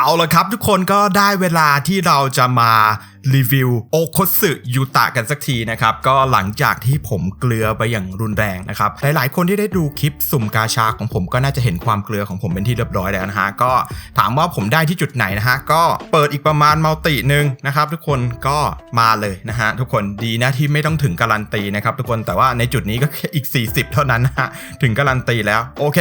เอาละครับทุกคนก็ได้เวลาที่เราจะมา รีวิวโอโคสึยูตะกันสักทีนะครับ ก็หลังจากที่ผมเกลือไปอย่างรุนแรงนะครับ หลายๆ คนที่ได้ดูคลิปสุ่มกาชาของผมก็น่าจะเห็นความเกลือของผมเป็นที่เรียบร้อยแล้วนะฮะ ก็ถามว่าผมได้ที่จุดไหนนะฮะ ก็เปิดอีกประมาณมัลติหนึ่งนะครับทุกคนก็มาเลยนะฮะทุกคนดีนะที่ไม่ต้องถึงการันตีนะครับทุกคนแต่ว่าในจุดนี้ก็แค่อีก 40 เท่านั้นนะฮะถึงการันตีแล้วโอเค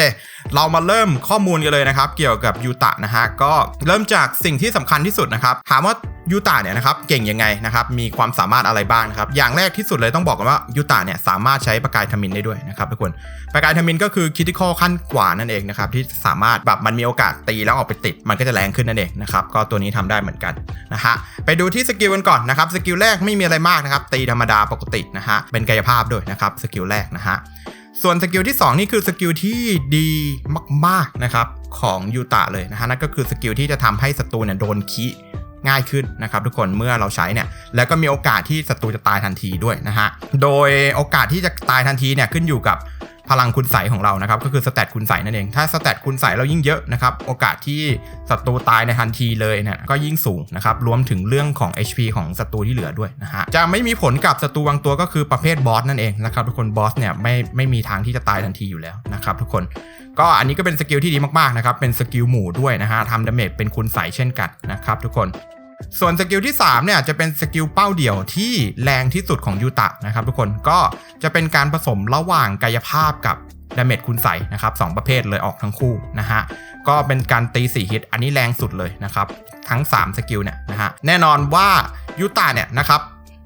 เรามาเริ่มข้อมูลกันเลยนะครับเกี่ยวกับยูตะนะฮะก็เริ่มจากสิ่งที่สำคัญที่สุดนะครับถามว่ายูตะเนี่ยนะครับเก่งยังไงนะครับ มีความสามารถอะไรบ้างนะครับ อย่างแรกที่สุดเลยต้องบอกกันว่ายูตะเนี่ยสามารถใช้ประกายทมินได้ด้วยนะครับทุกคน ประกายทมินก็คือคิติคอขั้นกว่านั่นเองนะครับที่สามารถแบบมันมีโอกาสตีแล้วออกไปติด มันก็จะแรงขึ้นนั่นเองนะครับก็ตัวนี้ทำได้เหมือนกันนะฮะไปดูที่สกิลกันก่อนนะครับสกิลแรกไม่มีอะไรมากนะครับตีธรรมดาปกตินะฮะเป็นกายภาพด้วยนะครับสกิลแรกนะฮะส่วนสกิลที่ 2 นี่คือสกิลที่ดีมากๆนะครับของยูตะเลยนะฮะนั่นก็คือสกิลที่จะทำให้ศัตรูเนี่ยโดนคี ง่ายขึ้นนะครับทุกคนเมื่อเราใช้เนี่ยแล้วก็มีโอกาสที่ศัตรูจะตายทันทีด้วยนะฮะโดยโอกาสที่จะตายทันทีเนี่ยขึ้นอยู่กับพลังคุณใสของเรานะครับก็คือสแตทคุณใสนั่นเอง ถ้าสแตทคุณใสเรายิ่งเยอะนะครับโอกาสที่ศัตรูตายในทันทีเลยเนี่ยก็ยิ่งสูงนะครับรวมถึงเรื่องของ HP ของศัตรูที่เหลือด้วยนะฮะจะไม่มีผลกับศัตรูบางตัวก็คือประเภทบอสนั่นเองนะครับทุกคนบอสเนี่ยไม่ไม่มีทางที่จะตายทันทีอยู่แล้วนะครับทุกคนก็อันนี้ก็เป็นสกิลที่ดีมากๆนะครับเป็นสกิลหมู่ด้วยนะฮะทำดาเมจเป็นคุณใสเช่นกันนะครับทุกคน ส่วนสกิลที่ 3 เนี่ยจะเป็นสกิลเป้าเดี่ยวที่แรงที่สุดของยูตะนะครับทุกคนก็จะเป็นการผสมระหว่างกายภาพกับดาเมจคุณใส่นะครับสประเภทเลยออกทั้งคู่นะฮะก็เป็นการตี4ฮิตอันนี้แรงสุดเลยนะครับทั้ง 3 สกิลเนี่ยนะฮะแน่นอนว่ายูตะเนี่ยนะครับ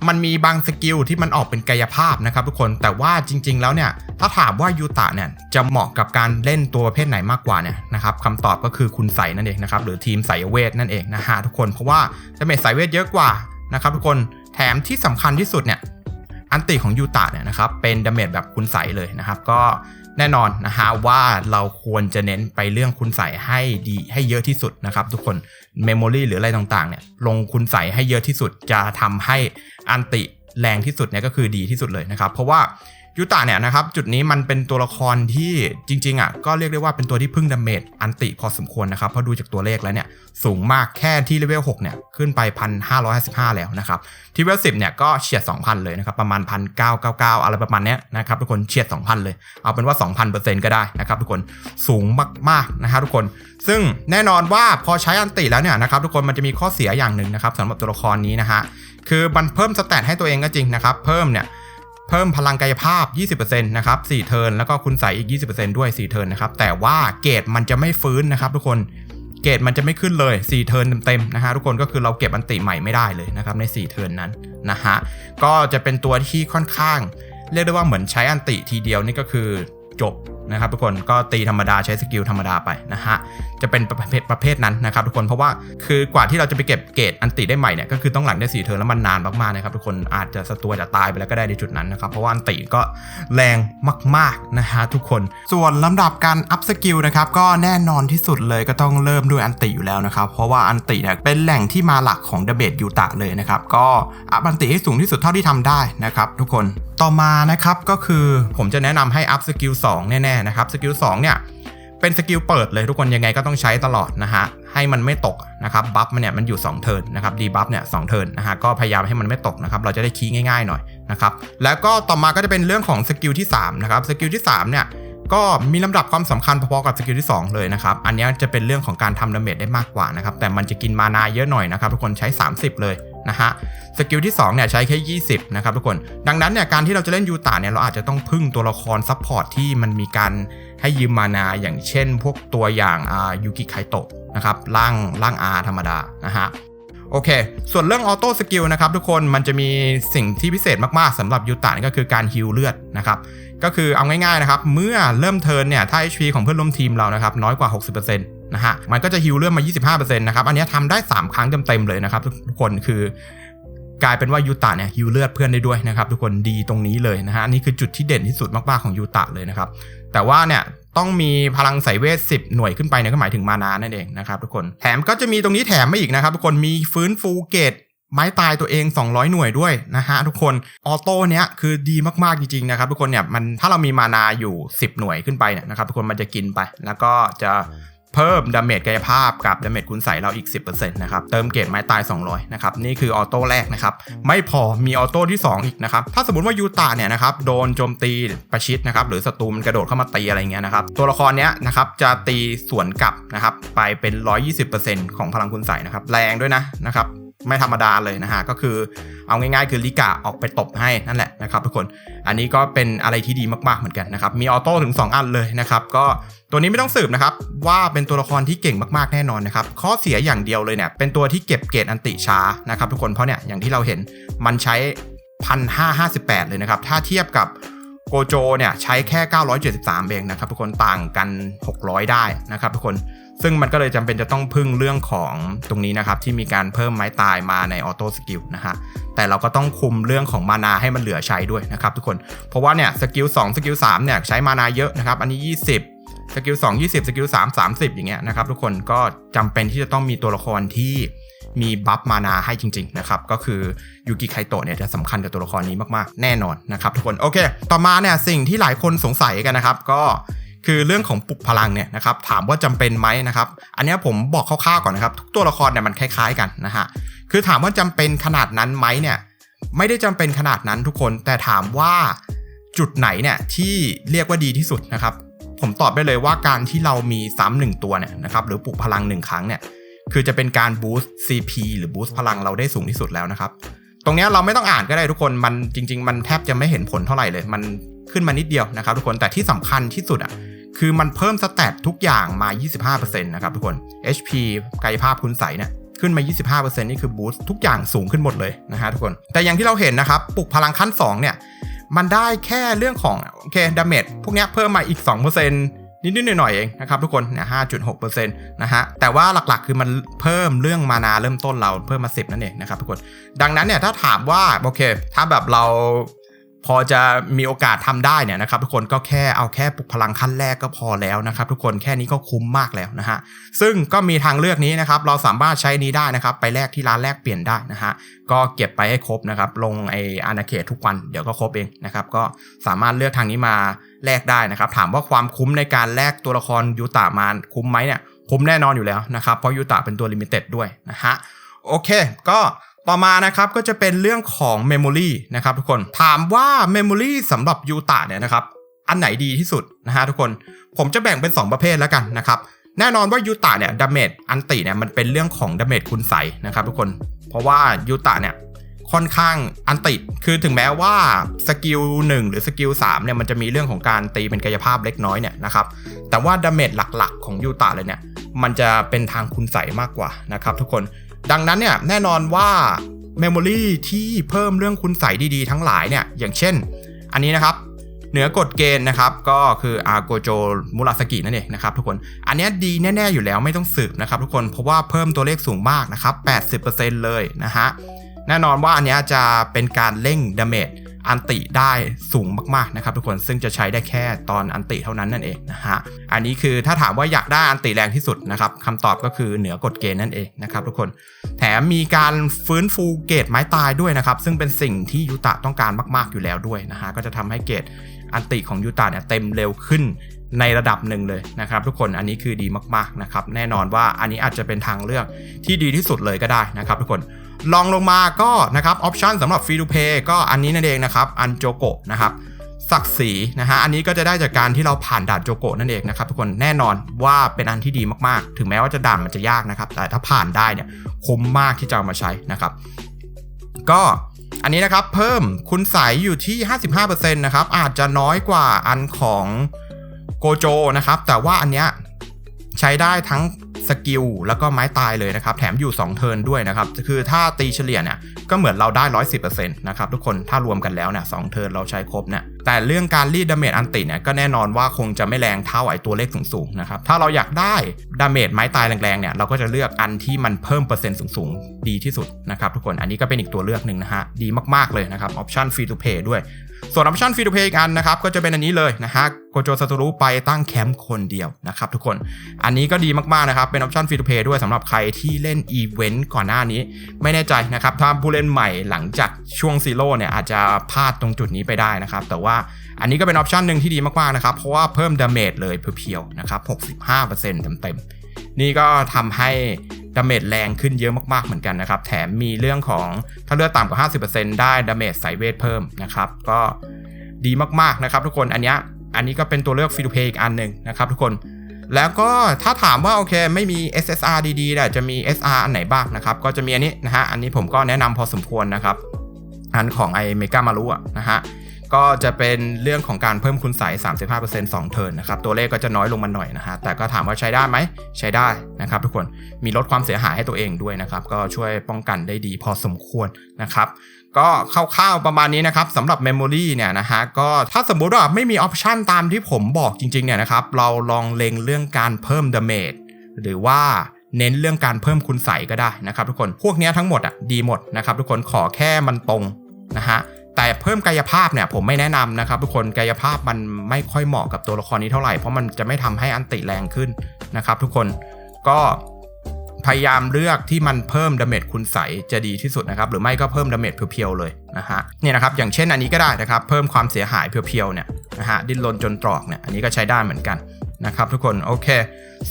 มันมีบางสกิลที่มันออกเป็นกายภาพนะครับทุกคนแต่ว่าจริง ๆ แล้วเนี่ยถ้าถามว่ายูตะเนี่ยจะเหมาะกับการเล่นตัวประเภทไหนมากกว่าเนี่ยนะครับคำตอบก็คือคุณใสนั่นเองนะครับหรือทีมสายเวทนั่นเองนะฮะทุกคนเพราะว่าดาเมจสายเวทเยอะกว่านะครับทุกคนแถมที่สำคัญที่สุดเนี่ยอันติของยูตะเนี่ยนะครับเป็นดาเมจแบบคุณใสเลยนะครับก็ แน่นอนนะฮะว่าเราควรจะเน้นไปเรื่องคุณใส่ให้ดีให้เยอะที่สุดนะครับทุกคนเมมโมรีหรืออะไรต่างๆเนี่ยลงคุณใส่ให้เยอะที่สุดจะทำให้อันติแรงที่สุดเนี่ยก็คือดีที่สุดเลยนะครับ เพราะว่า ยูตะเนี่ยนะครับจุดนี้มันเป็นตัวละครที่จริงๆอะก็เรียกได้ว่าเป็นตัวที่พึ่งดาเมจอันติพอสมควรนะครับเพราะดูจากตัวเลขแล้วเนี่ยสูงมากแค่ที่เลเวล6เนี่ยขึ้นไป 1,555 แล้วนะครับที่เลเวล10เนี่ยก็เฉียด 2,000 เลยนะครับประมาณ 1,999 อะไรประมาณเนี้ยนะครับทุกคนเฉียด 2,000 เลย เอาเป็นว่า 2,000%ก็ได้นะครับทุกคนสูงมากๆนะครับทุกคนซึ่งแน่นอนว่าพอใช้อันติแล้วเนี่ยนะครับทุกคนมันจะมีข้อเสียอย่างหนึ่งนะครับสำหรับตัวละครนี้นะฮะคือมันเพิ่มสแตทให้ตัวเองก็จริงนะครับเพิ่มเนี่ย เพิ่มพลังกายภาพ 20%นะครับ4เทิร์นแล้วก็คุณใส่อีก 20%ด้วย4เทิร์นนะครับ แต่ว่าเกรดมันจะไม่ฟื้นนะครับ ทุกคน เกรดมันจะไม่ขึ้นเลย4เทิร์นเต็มๆนะฮะทุกคนก็คือเราเก็บอันติใหม่ไม่ได้เลยนะครับใน4เทิร์นนั้นนะฮะ ก็จะเป็นตัวที่ค่อนข้าง เรียกได้ว่าเหมือนใช้อันติทีเดียวนี่ก็คือจบนะครับทุกคนก็ตีธรรมดาใช้สกิลธรรมดาไปนะฮะ จะเป็นประเภทประเภทนั้นนะครับทุกคนเพราะว่าคือกว่าที่เราจะไปเก็บเกรดอันติได้ใหม่เนี่ยก็คือต้องหลังได้สี่เทิร์นแล้วมันนานมากๆนะครับทุกคนอาจจะสตัวจะตายไปแล้วก็ได้ในจุดนั้นนะครับเพราะว่าอันติก็แรงมากๆนะฮะทุกคนส่วนลำดับการอัพสกิลนะครับก็แน่นอนที่สุดเลยก็ต้องเริ่มด้วยอันติอยู่แล้วนะครับเพราะว่าอันติเนี่ยเป็นแหล่งที่มาหลักของเดเบตยูตะเลยนะครับก็อัพอันติให้สูงที่สุดเท่าที่ทำได้นะครับทุกคนต่อมานะครับก็คือผมจะแนะนำให้อัพสกิล2แน่ๆนะครับสกิล2เนี่ย เป็นสกิลเปิดเลยทุกคนยังไงก็ต้องใช้ตลอดนะฮะให้มันไม่ตกนะครับบัฟมันเนี่ยมันอยู่2เทิร์นนะครับดีบัฟเนี่ยสเทิร์นนะฮะก็พยายามให้มันไม่ตกนะครับเราจะได้คีย์ง่ายๆหน่อยนะครับแล้วก็ต่อมาก็จะเป็นเรื่องของสกิลที่3นะครับสกิลที่3เนี่ยก็มีลำดับความสำคัญพอๆกับสกิลที่ 2 เลยนะครับ อันนี้จะเป็นเรื่องของการทำดาเมจได้มากกว่านะครับ แต่มันจะกินมานาเยอะหน่อยนะครับ ทุกคนใช้ 30 เลย นะฮะสกิลที่2เนี่ยใช้แค่ 20 นะครับทุกคน ดังนั้นเนี่ยการที่เราจะเล่นยูตาเนี่ยเราอาจจะต้องพึ่งตัวละครซัพพอร์ตที่มันมีการให้ยืมมานาอย่างเช่น พวกตัวอย่างยูกิไคโตะนะครับร่างร่างอาธรรมดานะฮะโอเค ส่วนเรื่องออโต้สกิลนะครับทุกคนมันจะมีสิ่งที่พิเศษมากๆสำหรับยูตาก็คือการฮิลเลือดนะครับ ก็คือเอาง่ายๆนะครับ เมื่อเริ่มเทิร์นเนี่ยถ้า HP ของเพื่อนร่วมทีมเรานะครับน้อยกว่า 60%นะฮะมันก็จะฮิลเลือดมา 25%นะครับอันนี้ทำได้ 3 ครั้งเต็มๆเลยนะครับทุกคนคือกลายเป็นว่ายูตะเนี่ยฮิวเลือดเพื่อนได้ด้วยนะครับทุกคนดีตรงนี้เลยนะฮะอันี่คือจุดที่เด่นที่สุดมากๆของยูตะเลยนะครับแต่ว่าเนี่ยต้องมีพลังสายเวท 10 หน่วยขึ้นไปเนี่ยก็หมายถึงมานานั่นเองนะครับทุกคนแถมก็จะมีตรงนี้แถมมาอีกนะครับทุกคนมีฟื้นฟูเกตไม้ตายตัวเอง 200 หน่วยด้วยนะฮะทุกคนออโต้เนี้ยคือดีมากๆจริงๆนะครับทุกคนเนี่ยมันถ้าเรามีมานาอยู่ 10 หน่วยขึ้นไปเนี่ยนะครับทุกคนมันจะกินไป แล้วก็จะ เพิ่มดาเมจกายภาพกับดาเมจคุณใส่เราอีก 10%นะครับเติมเกรดไม้ตาย 200 นะครับ นี่คือออโต้แรกนะครับ ไม่พอมีออโต้ที่ 2 อีกนะครับ ถ้าสมมติว่ายูตาเนี่ยนะครับโดนโจมตีประชิดนะครับ หรือศัตรูมันกระโดดเข้ามาตีอะไรเงี้ยนะครับ ตัวละครเนี้ยนะครับจะตีสวนกลับนะครับ ไปเป็น 120%ของพลังคุณใส่นะครับ แรงด้วยนะนะครับ ไม่ธรรมดาเลยนะฮะ ก็คือเอาง่ายๆ คือลิกาออกไปตบให้นั่นแหละนะครับทุกคน อันนี้ก็เป็นอะไรที่ดีมากๆเหมือนกันนะครับ มีออโต้ถึง 2 อันเลยนะครับ ก็ตัวนี้ไม่ต้องสืบนะครับ ว่าเป็นตัวละครที่เก่งมากๆแน่นอนนะครับ ข้อเสียอย่างเดียวเลยเนี่ย เป็นตัวที่เก็บเกรดอันติช้านะครับทุกคน เพราะเนี่ยอย่างที่เราเห็นมันใช้ 1558 เลยนะครับ ถ้าเทียบกับโกโจเนี่ยใช้แค่ 973เองนะครับทุกคนต่างกัน 600 ได้นะครับทุกคน ซึ่งมันก็เลยจำเป็นจะต้องพึ่งเรื่องของตรงนี้นะครับ ที่มีการเพิ่มไม้ตายมาในออโต้สกิลนะฮะแต่เราก็ต้องคุมเรื่องของมานาให้มันเหลือใช้ด้วยนะครับทุกคนเพราะว่าเนี่ยสกิล2สกิล3เนี่ยใช้มานาเยอะนะครับ อันนี้ 20 สกิล2 20 สกิล3 30 อย่างเงี้ยนะครับทุกคนก็จำเป็นที่จะต้องมีตัวละครที่มีบัฟมานาให้จริง ๆ นะครับ ก็คือยูกิไคโตะเนี่ยจะสำคัญกับตัวละครนี้มาก ๆ แน่นอนนะครับทุกคน โอเค ต่อมาเนี่ยสิ่งที่หลายคนสงสัยกันนะครับ ก็ คือเรื่องของปลุกพลังเนี่ยนะครับถามว่าจำเป็นไหมนะครับ อันนี้ผมบอกคร่าวๆก่อนนะครับ ทุกตัวละครเนี่ยมันคล้ายๆกันนะฮะคือถามว่าจำเป็นขนาดนั้นไหมเนี่ยไม่ได้จำเป็นขนาดนั้นทุกคนแต่ถามว่าจุดไหนเนี่ยที่เรียกว่าดีที่สุดนะครับ ผมตอบได้เลยว่าการที่เรามีซ้ำหนึ่งตัวเนี่ยนะครับหรือปลุกพลังหนึ่งครั้งเนี่ยคือจะเป็นการบูสต์ CP หรือบูสต์พลังเราได้สูงที่สุดแล้วนะครับตรงนี้เราไม่ต้องอ่านก็ได้ทุกคนมันจริง ๆ มันแทบจะไม่เห็นผลเท่าไหร่เลย มันขึ้นมานิดเดียวนะครับ ทุกคนแต่ที่สำคัญที่สุดอะ คือมันเพิ่มสแตททุกอย่างมา 25%นะครับทุกคน HP กายภาพคุณใสเนี่ยขึ้นมา 25%นี่คือบูสต์ทุกอย่างสูงขึ้นหมดเลยนะฮะทุกคน แต่อย่างที่เราเห็นนะครับ ปลุกพลังขั้น 2 เนี่ย มันได้แค่เรื่องของโอเคดาเมจพวกนี้เพิ่มมาอีก 2%นิดๆหน่อยๆเองนะครับทุกคนเนี่ย5.6%นะฮะ แต่ว่าหลักๆ คือมันเพิ่มเรื่องมานาเริ่มต้นเราเพิ่มมา 10 นั่นเองนะครับทุกคน ดังนั้นเนี่ยถ้าถามว่าโอเค ถ้าแบบเรา พอจะมีโอกาสทำได้เนี่ยนะครับทุกคนก็แค่เอาแค่ปลุกพลังขั้นแรกก็พอแล้วนะครับ ทุกคนแค่นี้ก็คุ้มมากแล้วนะฮะซึ่งก็มีทางเลือกนี้นะครับ เราสามารถใช้นี้ได้นะครับ ไปแลกที่ร้านแลกเปลี่ยนได้นะฮะก็เก็บไปให้ครบนะครับ ลงไออาณาเขตทุกวันเดี๋ยวก็ครบเองนะครับ ก็สามารถเลือกทางนี้มาแลกได้นะครับ ถามว่าความคุ้มในการแลกตัวละครยูตามาคุ้มไหมเนี่ยคุ้มแน่นอนอยู่แล้วนะครับเพราะยูตาเป็นตัวลิมิเต็ดด้วยนะฮะโอเค ก็ ต่อมานะครับก็จะเป็นเรื่องของ Memory นะครับทุกคนถามว่า Memory สำหรับยูตาเนี่ยนะครับอันไหนดีที่สุดนะฮะทุกคน ผมจะแบ่งเป็น 2 ประเภทแล้วกันนะครับแน่นอนว่ายูตาเนี่ยดาเมจอันติเนี่ยมันเป็นเรื่องของดาเมจคุณใสนะครับทุกคน เพราะว่ายูตาเนี่ยค่อนข้างอันติ คือถึงแม้ว่าสกิล1หรือสกิล3เนี่ยมันจะมีเรื่องของการตีเป็นกายภาพเล็กน้อยเนี่ยนะครับ แต่ว่าดาเมจหลักๆ ของยูตาเลยเนี่ย มันจะเป็นทางคุณใสมากกว่านะครับทุกคน ดังนั้นเนี่ยแน่นอนว่า Memory ที่เพิ่มเรื่องคุณใสดี ๆ ทั้งหลายเนี่ยอย่างเช่น อันนี้นะครับเหนือกฎเกณฑ์นะครับก็คืออาโกโจมุราสกินั่นเองนะครับทุกคนอันนี้ดีแน่ ๆ อยู่แล้วไม่ต้องสืบนะครับทุกคนเพราะว่าเพิ่มตัวเลขสูงมากนะครับ 80%เลยนะฮะแน่นอนว่าอันนี้จะเป็นการเร่งดาเมจ อันติได้สูงมากๆนะครับทุกคนซึ่งจะใช้ได้แค่ตอนอันติเท่านั้นนั่นเองนะฮะอันนี้คือถ้าถามว่าอยากได้อันติแรงที่สุดนะครับคำตอบก็คือเหนือกฎเกณฑ์นั่นเองนะครับทุกคนแถมมีการฟื้นฟูเกตไม้ตายด้วยนะครับซึ่งเป็นสิ่งที่ยูตะต้องการมาก ๆอยู่แล้วด้วยนะฮะก็จะทำให้เกตอันติของยูตะเนี่ยเต็มเร็วขึ้นในระดับหนึ่งเลยนะครับทุกคนอันนี้คือดีมากๆนะครับแน่นอนว่าอันนี้อาจจะเป็นทางเลือกที่ดีที่สุดเลยก็ได้นะครับทุกคน ลองลงมาก็นะครับออปชันสำหรับฟรีดูเพย์ก็อันนี้นั่นเองนะครับอันโจโกะนะครับศักดิ์ศรีนะฮะอันนี้ก็จะได้จากการที่เราผ่านด่านโจโกนั่นเองนะครับทุกคนแน่นอนว่าเป็นอันที่ดีมากๆ ถึงแม้ว่าจะด่านมันจะยากนะครับ แต่ถ้าผ่านได้เนี่ยคุ้มมากที่จะเอามาใช้นะครับ ก็อันนี้นะครับเพิ่มคุณใสอยู่ที่ 55%นะครับอาจจะน้อยกว่าอันของโกโจนะครับแต่ว่าอันเนี้ยใช้ได้ทั้ง สกิลแล้วก็ไม้ตายเลยนะครับ แถมอยู่ 2 เทิร์นด้วยนะครับ คือถ้าตีเฉลี่ยเนี่ยก็เหมือนเราได้ 110%นะครับทุกคนถ้ารวมกันแล้วเนี่ยสเทิร์นเราใช้ครบเนี่ย แต่เรื่องการรีดดาเมจอันติเนี่ยก็แน่นอนว่าคงจะไม่แรงเท่าไอตัวเลขสูงๆนะครับถ้าเราอยากได้ดาเมจไม้ตายแรงๆเนี่ยเราก็จะเลือกอันที่มันเพิ่มเปอร์เซ็นต์สูงๆ ดีที่สุดนะครับทุกคนอันนี้ก็เป็นอีกตัวเลือกหนึ่งนะฮะดีมากๆเลยนะครับออปชั่นฟรีทูเพย์ด้วย ส่วนออปชั่นฟรีทูเพย์อีกอันนะครับก็จะเป็นอันนี้เลยนะฮะโกโจซาโตรุไปตั้งแคมป์คนเดียวนะครับทุกคนอันนี้ก็ดีมากๆนะครับเป็นออปชั่นฟรีทูเพย์ด้วยสำหรับใครที่เล่นอีเวนต์ก่อนหน้านี้ ไม่แน่ใจนะครับถ้าผู้เล่นใหม่หลังจากช่วงซีโร่เนี่ยอาจจะพลาดตรงจุดนี้ไปได้นะครับแต่ว่าอันนี้ก็เป็นออปชันหนึ่งที่ดีมากๆนะครับ เพราะว่าเพิ่มดาเมจเลยเพียวๆนะครับ 65%เต็มนี่ก็ทำให้ดาเมจแรงขึ้นเยอะมากๆเหมือนกันนะครับ แถมมีเรื่องของถ้าเลือดต่ำกว่า 50%ได้ดาเมจสายเวทเพิ่มนะครับ ก็ดีมากๆนะครับ ทุกคนอันนี้อันนี้ก็เป็นตัวเลือกฟิลเพย์อีกอันหนึ่งนะครับ ทุกคนแล้วก็ถ้าถามว่าโอเคไม่มี SSR ดีๆเนี่ยจะมี SR อันไหนบ้างนะครับ ก็จะมีอันนี้นะฮะอันนี้ผมก็แนะนำพอสมควรนะครับอันของไอเมกามารุอะนะฮะ ก็จะเป็นเรื่องของการเพิ่มคุณใส35% 2 เทิร์นนะครับ ตัวเลขก็จะน้อยลงมาหน่อยนะฮะ แต่ก็ถามว่าใช้ได้ไหม ใช้ได้นะครับทุกคน มีลดความเสียหายให้ตัวเองด้วยนะครับ ก็ช่วยป้องกันได้ดีพอสมควรนะครับ ก็คร่าวๆประมาณนี้นะครับสำหรับ Memory เนี่ยนะฮะ ก็ถ้าสมมุติว่าไม่มีออปชันตามที่ผมบอกจริงๆเนี่ยนะครับ เราลองเล็งเรื่องการเพิ่มดาเมจหรือว่าเน้นเรื่องการเพิ่มคุณใสก็ได้นะครับทุกคน พวกนี้ทั้งหมดอะดีหมดนะครับทุกคนขอแค่มันตรงนะฮะ แต่เพิ่มกายภาพเนี่ยผมไม่แนะนำนะครับทุกคนกายภาพมันไม่ค่อยเหมาะกับตัวละครนี้เท่าไหร่เพราะมันจะไม่ทำให้อันติแรงขึ้นนะครับ ทุกคนก็พยายามเลือกที่มันเพิ่มดาเมจคุณใสจะดีที่สุดนะครับ หรือไม่ก็เพิ่มดาเมจเพียวๆเลยนะฮะเนี่ยนะครับอย่างเช่นอันนี้ก็ได้นะครับเพิ่มความเสียหายเพียวๆเนี่ยนะฮะดิ้นรนจนตรอกเนี่ยอันนี้ก็ใช้ได้เหมือนกันนะครับ ทุกคนโอเค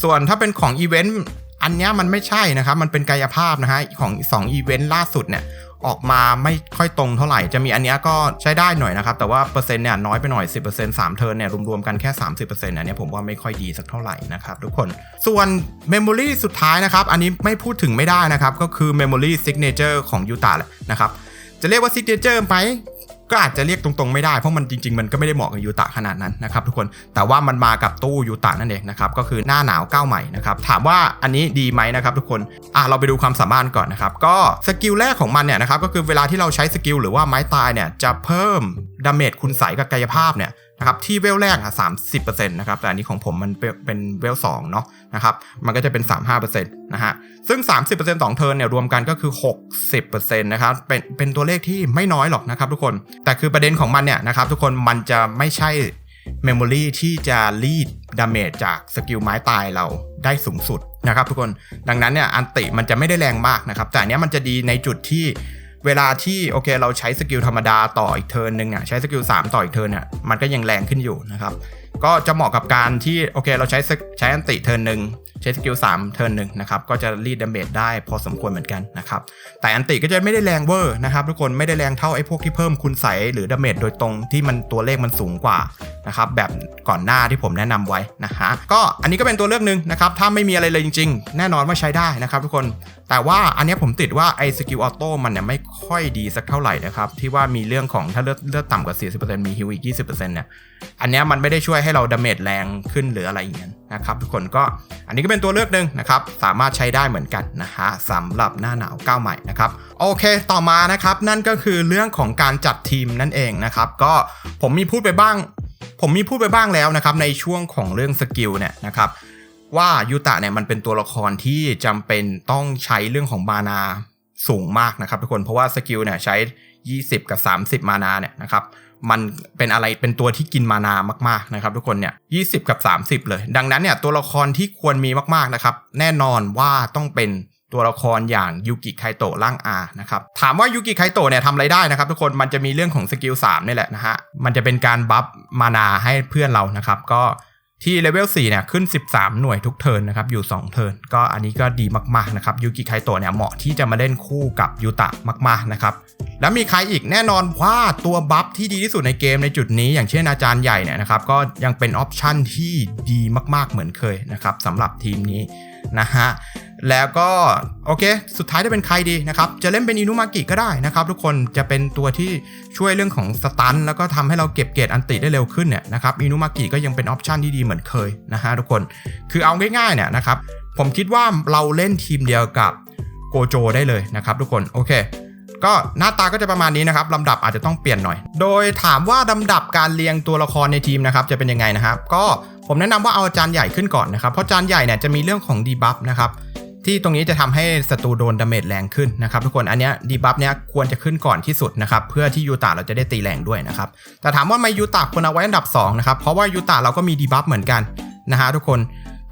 ส่วนถ้าเป็นของอีเวนต์อันเนี้ยมันไม่ใช่นะครับ มันเป็นกายภาพนะฮะของ2อีเวนต์ล่าสุดเนี่ย ออกมาไม่ค่อยตรงเท่าไหร่ จะมีอันเนี้ยก็ใช้ได้หน่อยนะครับ แต่ว่าเปอร์เซ็นต์เนี่ยน้อยไปหน่อย 10% 3เทิร์นเนี่ยรวมๆกันแค่ 30%อันเนี้ยผมว่าไม่ค่อยดีสักเท่าไหร่นะครับทุกคน ส่วน Memory สุดท้ายนะครับ อันนี้ไม่พูดถึงไม่ได้นะครับ ก็คือ Memory Signature ของยูตาแหละนะครับ จะเรียกว่า Signature ไหม ก็อาจจะเรียกตรงๆไม่ได้เพราะมันจริง ๆ มันก็ไม่ได้เหมาะกับยูตะขนาดนั้นนะครับทุกคนแต่ว่ามันมากับตู้ยูตะนั่นเองนะครับก็คือหน้าหนาวก้าวใหม่นะครับถามว่าอันนี้ดีไหมนะครับทุกคนอะเราไปดูความสามารถก่อนนะครับก็สกิลแรกของมันเนี่ยนะครับก็คือเวลาที่เราใช้สกิลหรือว่าไม้ตายเนี่ยจะเพิ่มดาเมจคุณใสกับกายภาพเนี่ย นะครับที่เวลแรกอะสามสิบเปอร์เซ็นต์นะครับแต่อันนี้ของผมมันเป็นเวลสองเนาะนะครับมันก็จะเป็น35%นต์นะฮะซึ่ง30%ต่องเทิร์นเนี่ยรวมกันก็คือ60%นะครับเป็นเป็นตัวเลขที่ไม่น้อยหรอกนะครับทุกคนแต่คือประเด็นของมันเนี่ยนะครับทุกคนมันจะไม่ใช่เมมโมรีที่จะรีดดาเมจจากสกิลไม้ตายเราได้สูงสุดนะครับทุกคนดังนั้นเนี่ยอันติมันจะไม่ได้แรงมากนะครับแต่อันเนี้ยมันจะดีในจุดที่ เวลาที่โอเคเราใช้สกิลธรรมดาต่ออีกเทิร์นหนึ่งอะใช้สกิล3ต่ออีกเทิร์นเนี่ยมันก็ยังแรงขึ้นอยู่นะครับก็จะเหมาะกับการที่โอเคเราใช้ใช้อันติเทิร์นหนึ่ง ใช้สกิล3เทิร์นหนึ่งนะครับก็จะรีดดาเมจได้พอสมควรเหมือนกันนะครับแต่อันติก็จะไม่ได้แรงเวอร์นะครับทุกคนไม่ได้แรงเท่าไอ้พวกที่เพิ่มคุณใสหรือดาเมจโดยตรงที่มันตัวเลขมันสูงกว่านะครับแบบก่อนหน้าที่ผมแนะนำไว้นะฮะก็อันนี้ก็เป็นตัวเลือกหนึ่งนะครับถ้าไม่มีอะไรเลยจริง ๆ แน่นอนว่าใช้ได้นะครับทุกคนแต่ว่าอันนี้ผมติดว่าไอ้สกิลออโต้มันเนี่ยไม่ค่อยดีสักเท่าไหร่นะครับที่ว่ามีเรื่องของถ้าเลือดเลือดต่ำกว่า40%มีฮิวอีก20%เนี่ยอันเนี้มันไม่ได้ช่วยให้เราดาเมจแรงขึ้นหรืออะไรอย่างเงี้ย นะครับทุกคนก็อันนี้ก็เป็นตัวเลือกหนึ่งนะครับสามารถใช้ได้เหมือนกันนะฮะสำหรับหน้าหนาวก้าวใหม่นะครับโอเคต่อมานะครับนั่นก็คือเรื่องของการจัดทีมนั่นเองนะครับก็ผมมีพูดไปบ้าง ผมมีพูดไปบ้างแล้วนะครับในช่วงของเรื่องสกิลเนี่ยนะครับว่ายูตะเนี่ยมันเป็นตัวละครที่จำเป็นต้องใช้เรื่องของมานาสูงมากนะครับทุกคนเพราะว่าสกิลเนี่ยใช้ 20 กับ 30 มานาเนี่ยนะครับ มันเป็นอะไรเป็นตัวที่กินมานามากๆนะครับทุกคนเนี่ย20กับ 30 เลย ดังนั้นเนี่ยตัวละครที่ควรมีมากๆนะครับแน่นอนว่าต้องเป็นตัวละครอย่างยูกิไคโตะร่างอานะครับถามว่ายูกิไคโตะเนี่ยทำอะไรได้นะครับ ทุกคนมันจะมีเรื่องของสกิล3นี่แหละนะฮะมันจะเป็นการบัฟมานาให้เพื่อนเรานะครับก็ ที่เลเวล4เนี่ยขึ้น 13 หน่วยทุกเทิร์นนะครับ อยู่ 2 เทิร์นก็อันนี้ก็ดีมากๆนะครับยูกิไคโตะเนี่ยเหมาะที่จะมาเล่นคู่กับยูตะมากๆนะครับแล้วมีใครอีกแน่นอนว่าตัวบัฟที่ดีที่สุดในเกมในจุดนี้ อย่างเช่นอาจารย์ใหญ่เนี่ยนะครับก็ยังเป็นออปชันที่ดีมากๆเหมือนเคยนะครับสำหรับทีมนี้นะฮะ แล้วก็โอเค สุดท้ายจะเป็นใครดีนะครับ จะเล่นเป็นอินุมากิก็ได้นะครับ ทุกคนจะเป็นตัวที่ช่วยเรื่องของสตันแล้วก็ทำให้เราเก็บเกรดอันติได้เร็วขึ้นเนี่ยนะครับอินุมากิก็ยังเป็นออปชันที่ดีเหมือนเคยนะฮะทุกคนคือเอาง่ายๆเนี่ยนะครับผมคิดว่าเราเล่นทีมเดียวกับโกโจได้เลยนะครับทุกคนโอเค ก็หน้าตาก็จะประมาณนี้นะครับลำดับอาจจะต้องเปลี่ยนหน่อย โดยถามว่าลำดับการเรียงตัวละครในทีมนะครับจะเป็นยังไงนะครับ ก็ผมแนะนำว่าเอาจารย์ใหญ่ขึ้นก่อนนะครับเพราะจารย์ใหญ่เนี่ยจะมีเรื่องของดีบัฟนะครับ ที่ตรงนี้จะทำให้ศัตรูโดนดาเมจแรงขึ้นนะครับทุกคนอันนี้ดีบัฟเนี้ยควรจะขึ้นก่อนที่สุดนะครับเพื่อที่ยูตาเราจะได้ตีแรงด้วยนะครับแต่ถามว่าไม่ยูตาควรเอาไว้อันดับ2นะครับเพราะว่ายูตาเราก็มีดีบัฟเหมือนกันนะฮะทุกคน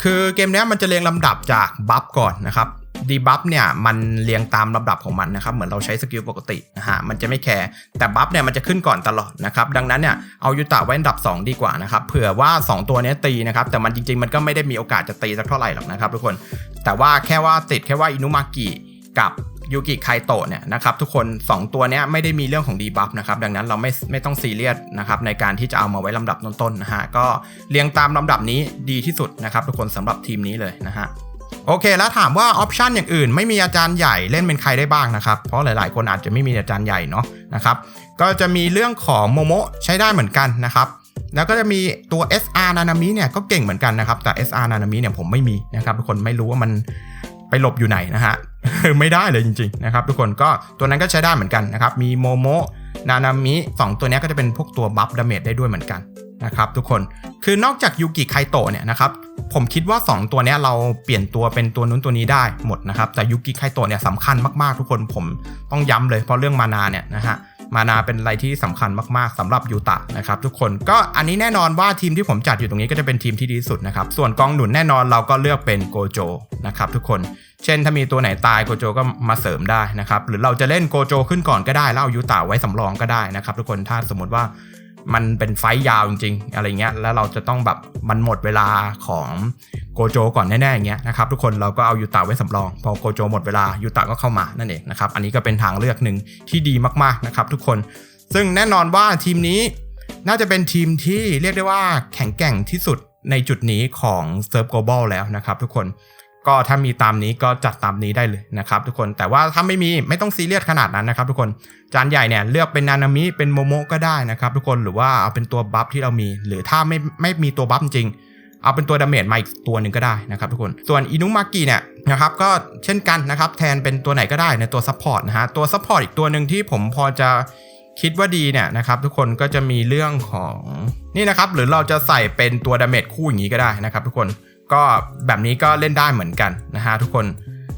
คือเกมนี้มันจะเรียงลำดับจากบัฟก่อนนะครับ ดีบัฟเนี่ยมันเรียงตามลำดับของมันนะครับ เหมือนเราใช้สกิลปกตินะฮะมันจะไม่แคร์แต่บัฟเนี่ยมันจะขึ้นก่อนตลอดนะครับ ดังนั้นเนี่ยเอายูตะไว้อันดับ 2 ดีกว่านะครับ เผื่อว่า 2 ตัวนี้ตีนะครับ แต่มันจริง ๆ มันก็ไม่ได้มีโอกาสจะตีสักเท่าไหร่หรอกนะครับทุกคนแต่ว่าแค่ว่าติดแค่ว่าอินุมากิกับยูกิไคโตะเนี่ยนะครับทุกคน 2 ตัวนี้ไม่ได้มีเรื่องของดีบัฟนะครับดังนั้นเราไม่ไม่ต้องซีเรียสนะครับในการที่จะเอามาไว้ลำดับต้นๆนะฮะก็เรียงตามลำดับนี้ดีที่สุดนะครับทุกคนสำหรับทีมนี้เลยนะฮะ โอเค แล้วถามว่าออปชันอย่างอื่น ไม่มีอาจารย์ใหญ่เล่นเป็นใครได้บ้างนะครับ เพราะหลายๆ คนอาจจะไม่มีอาจารย์ใหญ่เนาะนะครับ ก็จะมีเรื่องของโมโมใช้ได้เหมือนกันนะครับแล้วก็จะมีตัว SR นานามิเนี่ยก็เก่งเหมือนกันนะครับ แต่ SR นานามิเนี่ยผมไม่มีนะครับทุกคนไม่รู้ว่ามันไปหลบอยู่ไหนนะฮะไม่ได้เลยจริงๆนะครับทุกคนก็ตัวนั้นก็ใช้ได้เหมือนกันนะครับ มีโมโมนานามิสองตัวเนี้ยก็จะเป็นพวกตัวบัฟดาเมจได้ด้วยเหมือนกัน นะครับทุกคนคือนอกจากยูกิไคโตะเนี่ยนะครับผมคิดว่า 2 ตัวนี้เราเปลี่ยนตัวเป็นตัวนู้นตัวนี้ได้หมดนะครับ แต่ยูกิไคโตะเนี่ยสำคัญมากๆ ทุกคนผมต้องย้ำเลยเพราะเรื่องมานาเนี่ยนะฮะมานาเป็นอะไรที่สำคัญมากๆสำหรับยูตะนะครับทุกคนก็อันนี้แน่นอนว่าทีมที่ผมจัดอยู่ตรงนี้ก็จะเป็นทีมที่ดีสุดนะครับ ส่วนกองหนุนแน่นอนเราก็เลือกเป็นโกโจนะครับทุกคนเช่นถ้ามีตัวไหนตายโกโจก็มาเสริมได้นะครับหรือเราจะเล่นโกโจขึ้นก่อนก็ได้แล้วเอายูตะไว้สำรองก็ได้นะครับทุกคนถ้าสมมติว่า มันเป็นไฟต์ยาวจริงๆ อะไรเงี้ย แล้วเราจะต้องแบบมันหมดเวลาของโกโจก่อนแน่ๆอย่างเงี้ยนะครับทุกคนเราก็เอายูตะไว้สำรอง พอโกโจหมดเวลายูตะก็เข้ามานั่นเองนะครับอันนี้ก็เป็นทางเลือกหนึ่งที่ดีมากๆนะครับทุกคนซึ่งแน่นอนว่าทีมนี้น่าจะเป็นทีมที่เรียกได้ว่าแข็งแกร่งที่สุดในจุดนี้ของเซิร์ฟโกลบอลแล้วนะครับทุกคน ก็ถ้ามีตามนี้ก็จัดตามนี้ได้เลยนะครับทุกคนแต่ว่าถ้าไม่มีไม่ต้องซีเรียสขนาดนั้นนะครับ ทุกคนจานใหญ่เนี่ยเลือกเป็นนานามิเป็นโมโมก็ได้นะครับ ทุกคนหรือว่าเอาเป็นตัวบัฟที่เรามี หรือถ้าไม่ไม่มีตัวบัฟจริงเอาเป็นตัวดาเมจมาอีกตัวหนึ่งก็ได้นะครับทุกคน ส่วนอินุมากิเนี่ยนะครับก็เช่นกันนะครับแทนเป็นตัวไหนก็ได้ในตัวซัพพอร์ตนะฮะตัวซัพพอร์ตอีกตัวหนึ่งที่ผมพอจะคิดว่าดีเนี่ยนะครับทุกคนก็จะมีเรื่องของนี่นะครับหรือเราจะใส่เป็นตัวดาเมจคู่อย่างนี้ก็ได้นะครับทุกคน ก็แบบนี้ก็เล่นได้เหมือนกันนะฮะทุกคน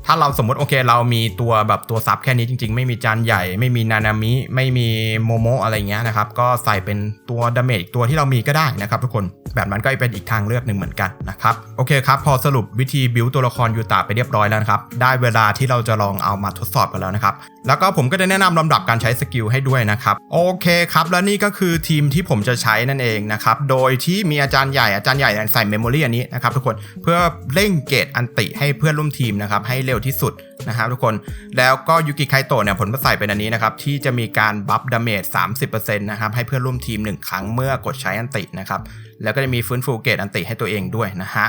ถ้าเราสมมติโอเคเรามีตัวแบบตัวซับแค่นี้จริง ๆ ไม่มีจานใหญ่ ไม่มีนานามิ ไม่มีโมโมอะไรเงี้ยนะครับ ก็ใส่เป็นตัวดาเมจตัวที่เรามีก็ได้นะครับทุกคน แบบนั้นก็เป็นอีกทางเลือกหนึ่งเหมือนกันนะครับ โอเคครับ พอสรุปวิธีบิวตัวละครยูตาไปเรียบร้อยแล้วนะครับ ได้เวลาที่เราจะลองเอามาทดสอบกันแล้วนะครับแล้วก็ผมก็จะแนะนำลำดับการใช้สกิลให้ด้วยนะครับ โอเคครับ และนี่ก็คือทีมที่ผมจะใช้นั่นเองนะครับ โดยที่มีอาจารย์ใหญ่อาจารย์ใหญ่ใส่เมมโมรีอันนี้นะครับทุกคนเพื่อเร่งเกตอันติให้เพื่อนร่วมทีมนะครับให้เร็วที่สุดนะครับทุกคนแล้วก็ยูกิไคโตะเนี่ยผลมาใส่เป็นอันนี้นะครับที่จะมีการบัฟดาเมจ30%นะครับให้เพื่อนร่วมทีม 1 ครั้งเมื่อกดใช้อันตินะครับแล้วก็จะมีฟื้นฟูเกตอันติให้ตัวเองด้วยนะฮะ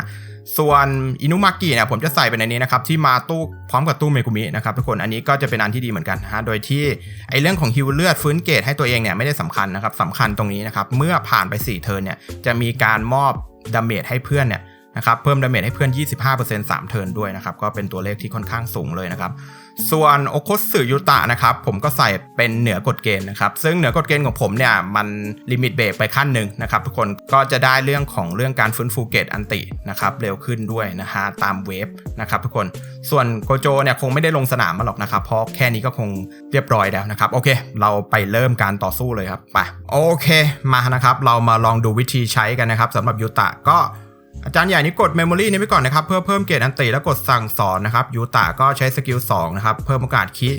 ส่วนอินุมากิเนี่ยผมจะใส่เป็นอันนี้นะครับที่มาตู้พร้อมกับตู้เมกุมินะครับทุกคนอันนี้ก็จะเป็นอันที่ดีเหมือนกันฮะโดยที่ไอเรื่องของฮิวเลือดฟื้นเกตให้ตัวเองเนี่ยไม่ได้สำคัญนะครับสำคัญตรงนี้นะครับเมื่อผ่านไป 4 เทิร์นเนี่ยจะมีการมอบดาเมจให้เพื่อนเนี่ยนะครับเพิ่มดาเมจให้เพื่อน 25% 3 เทิร์นด้วยนะครับก็เป็นตัวเลขที่ค่อนข้างสูงเลยนะครับ ส่วนโอโคสึยุตะนะครับผมก็ใส่เป็นเหนือกฎเกณฑ์นะครับ ซึ่งเหนือกฎเกณฑ์ของผมเนี่ยมันลิมิตเบรกไปขั้นหนึ่งนะครับทุกคนก็จะได้เรื่องของเรื่องการฟื้นฟูเกตอันตินะครับเร็วขึ้นด้วยนะฮะตามเวฟนะครับทุกคนส่วนโกโจเนี่ยคงไม่ได้ลงสนามมาหรอกนะครับเพราะแค่นี้ก็คงเรียบร้อยแล้วนะครับโอเค เราไปเริ่มการต่อสู้เลยครับไปโอเคมานะครับเรามาลองดูวิธีใช้กันนะครับสำหรับยูตะก็ อาจารย์ใหญ่นี่กด Memory นี้ไว้ก่อนนะครับ เพื่อเพิ่มเกรดอันติแล้วกดสั่งสอนนะครับยูตะก็ใช้สกิล2นะครับ เพิ่มโอกาสคิ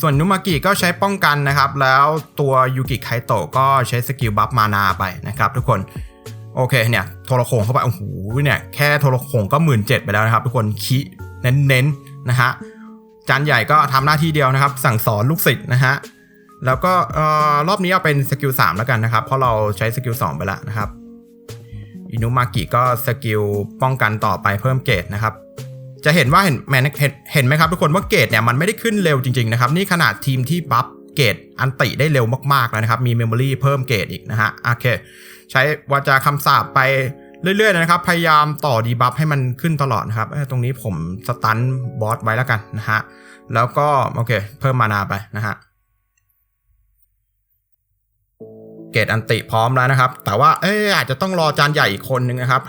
ส่วนนุมากิก็ใช้ป้องกันนะครับ แล้วตัวยูกิไคโตะก็ใช้สกิลบัฟมานาไปนะครับทุกคนโอเคเนี่ยโทรโขงเข้าไปโอ้โหเนี่ยแค่โทรโขงก็หมื่นเจ็ไปแล้วนะครับ ทุกคนคิเน้นๆนะฮะอาจารย์ใหญ่ก็ทำหน้าที่เดียวนะครับ สั่งสอนลูกศิษย์นะฮะแล้วก็รอบนี้เอาเป็นสกิล3แล้วกันนะครับ เพราะเราใช้สกิล2ไปแล้วนะครับ อินุมากิก็สกิลป้องกันต่อไปเพิ่มเกรดนะครับ จะเห็นว่าเห็นแมนเห็นเห็นไหมครับทุกคนว่าเกรดเนี่ยมันไม่ได้ขึ้นเร็วจริงๆนะครับ นี่ขนาดทีมที่บัฟเกรดอันติได้เร็วมากๆแล้วนะครับ มีเมมโมรีเพิ่มเกรดอีกนะฮะโอเค ใช้วาจาคำสาปไปเรื่อยๆนะครับ พยายามต่อดีบัฟให้มันขึ้นตลอดนะครับตรงนี้ผมสตันบอสไว้แล้วกันนะฮะแล้วก็โอเค เพิ่มมานาไปนะฮะ เกตอันติพร้อมแล้วนะครับ แต่ว่าเอออาจจะต้องรอจานใหญ่อีกคนนึงนะครับ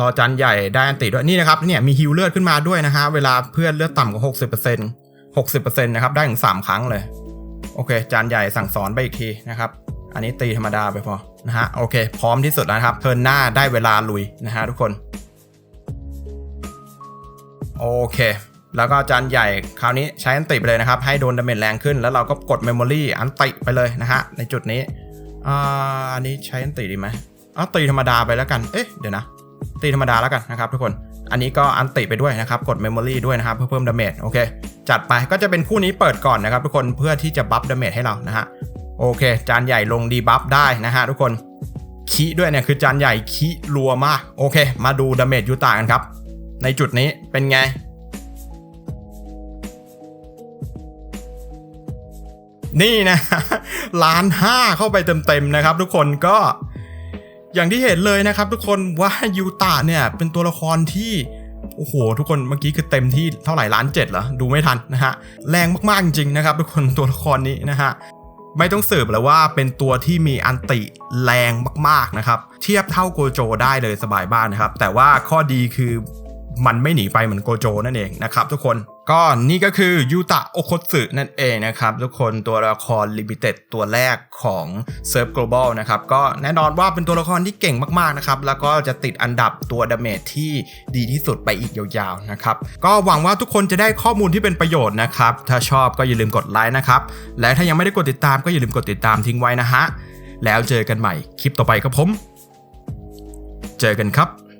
รอจานใหญ่ได้อันติด้วยนี่นะครับเนี่ยมีฮิวเลือดขึ้นมาด้วยนะฮะเวลาเพื่อนเลือดต่ำกว่า60% 60%นะครับได้ถึง3ครั้งเลย โอเค จานใหญ่สั่งสอนไปอีกทีนะครับ อันนี้ตีธรรมดาไปพอนะฮะโอเค พร้อมที่สุดแล้วนะครับเทิร์นหน้าได้เวลาลุยนะฮะทุกคนโอเค แล้วก็จานใหญ่คราวนี้ใช้อันติไปเลยนะครับ ให้โดนดาเมจแรงขึ้น แล้วเราก็กดเมมโมรีอันติไปเลยนะฮะในจุดนี้ อ่าอันนี้ใช้อันติดีไหมเอตีธรรมดาไปแล้วกัน เอ๊ะ เดี๋ยวนะ ตีธรรมดาแล้วกันนะครับทุกคน อันนี้ก็อันติไปด้วยนะครับ กดเมมโมรีด้วยนะครับ เพื่อเพิ่มดาเมจ โอเค จัดไป ก็จะเป็นคู่นี้เปิดก่อนนะครับ ทุกคน เพื่อที่จะบัฟดาเมจให้เรานะฮะ โอเค จานใหญ่ลงดีบัฟได้นะฮะทุกคน คีด้วยเนี่ยคือจานใหญ่คีรัวมาก โอเค มาดูดาเมจยูตากันครับ ในจุดนี้เป็นไง นี่นะล้านห้าเข้าไปเต็มๆนะครับ ทุกคนก็อย่างที่เห็นเลยนะครับ ทุกคนว่ายูตาเนี่ยเป็นตัวละครที่โอ้โห ทุกคนเมื่อกี้คือเต็มที่เท่าไหร่ล้านเจ็ดเหรอดูไม่ทันนะฮะแรงมากๆจริงๆนะครับ ทุกคนตัวละครนี้นะฮะไม่ต้องสืบเลยว่าเป็นตัวที่มีอันติแรงมากๆนะครับ เทียบเท่าโกโจได้เลยสบายบ้านนะครับ แต่ว่าข้อดีคือมันไม่หนีไปเหมือนโกโจนั่นเองนะครับ ทุกคน ก็นี่ก็คือยูตะโอโคสึนั่นเองนะครับ ทุกคนตัวละครลิมิเต็ดตัวแรกของเซิร์ฟ global นะครับ ก็แน่นอนว่าเป็นตัวละครที่เก่งมากๆนะครับ แล้วก็จะติดอันดับตัวดาเมจที่ดีที่สุดไปอีกยาวๆนะครับ ก็หวังว่าทุกคนจะได้ข้อมูลที่เป็นประโยชน์นะครับ ถ้าชอบก็อย่าลืมกดไลค์นะครับ และถ้ายังไม่ได้กดติดตามก็อย่าลืมกดติดตามทิ้งไว้นะฮะแล้วเจอกันใหม่คลิปต่อไปครับผม เจอกันครับ